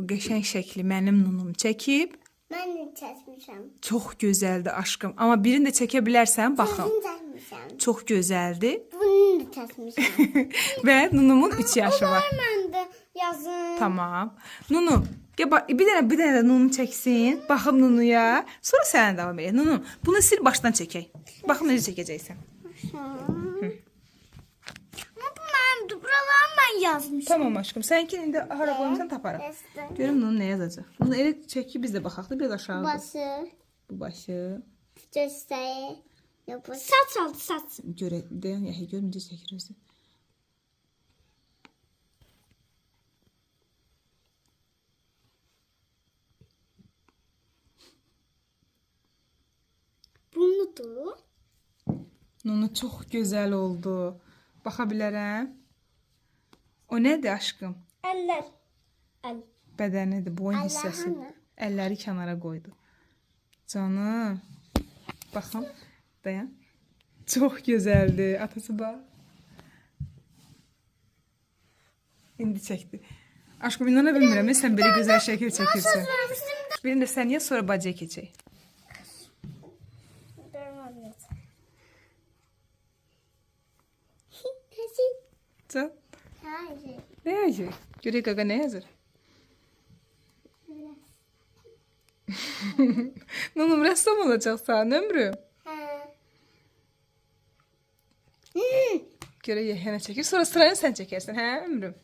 Bu qəşəng şəkli mənim nunum çəkib. Ben de çekmişim. Çox gözəldir aşkım. Amma birini də çəkə bilərsən, baxın. Bunu çekmişim. Çox gözəldir. Bunu da çekmişim. Və nunumun 3 yaşı var. Ben de yazın. Tamam. Nunu, gel bak bir dənə bir dənə də Nunu çəksin. Baxım Nunuya. Sonra sənə davam edək. Nunu, bunu sil başdan çəkək. Baxım necə çəkəcəksən. Benim yazmışım. Tamam aşkım. Sənkini indi hara qoymusan taparım. Destek. Görüm Nunu nə yazacaq. Nunu elə çək ki biz də baxaq da biraz aşağı. Bası. Bu başı. Yapış. Saç aldı saç. Görə dayan ya, gör necə çəkir özü. Bunu da. Nunu çox gözəl oldu. Baxa bilərəm. O nədir aşkım? Eller. El. Bədənidir, boyun hanı? Əlləri kənara qoydu. Canım. Baxın. Dayan. Çox gözəldir. Atası bax. İndi çəkdi. Aşkım inana bilmirəm, e, sən belə gözəl şəkil çəkirsən. Vermiştim de. Birini də səniyə, sonra bacıya keçək. Can. Hayır. Nə yazır? Görək qaqa nə yazır? Nunum rəssam olacaqsan, ömrüm. Görək yəhənə çəkir, sonra sıranı sən çəkərsən, hə, ömrüm?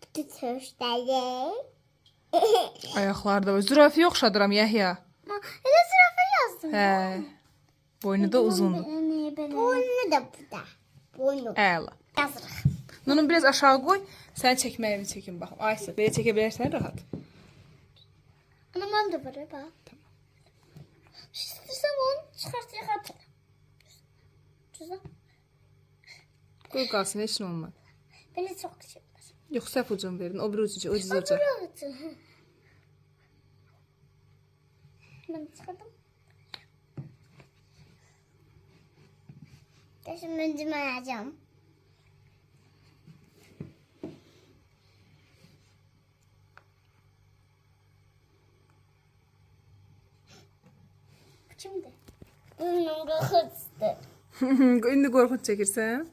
Tutuşları. Ayaqları da var. Zürafiyə oxşadıram Yəhya. Hele zürafa yazdım. Hə. Boynu da uzundur. Boynu da burada. Boynu. Əla. Yazırıq. Nunu biraz aşağı qoy. Sən çəkməyə bir çəkin baxım. Aysə, belə çəkə bilərsən rahat. Ana ben de buraya bak. Tamam. İstirsem onu çıkartacak atarım. Güzel. Qoy qalsın, heç nə olmaz. Beni çok sevmez. Yox, səhv ucun verin. O bir ucu, ucuz olacaq. Burası. Ben çıkardım. Şimdi ben alacağım. Kimdi? Bunun hızlı. İndi qorxunc çəkirsən?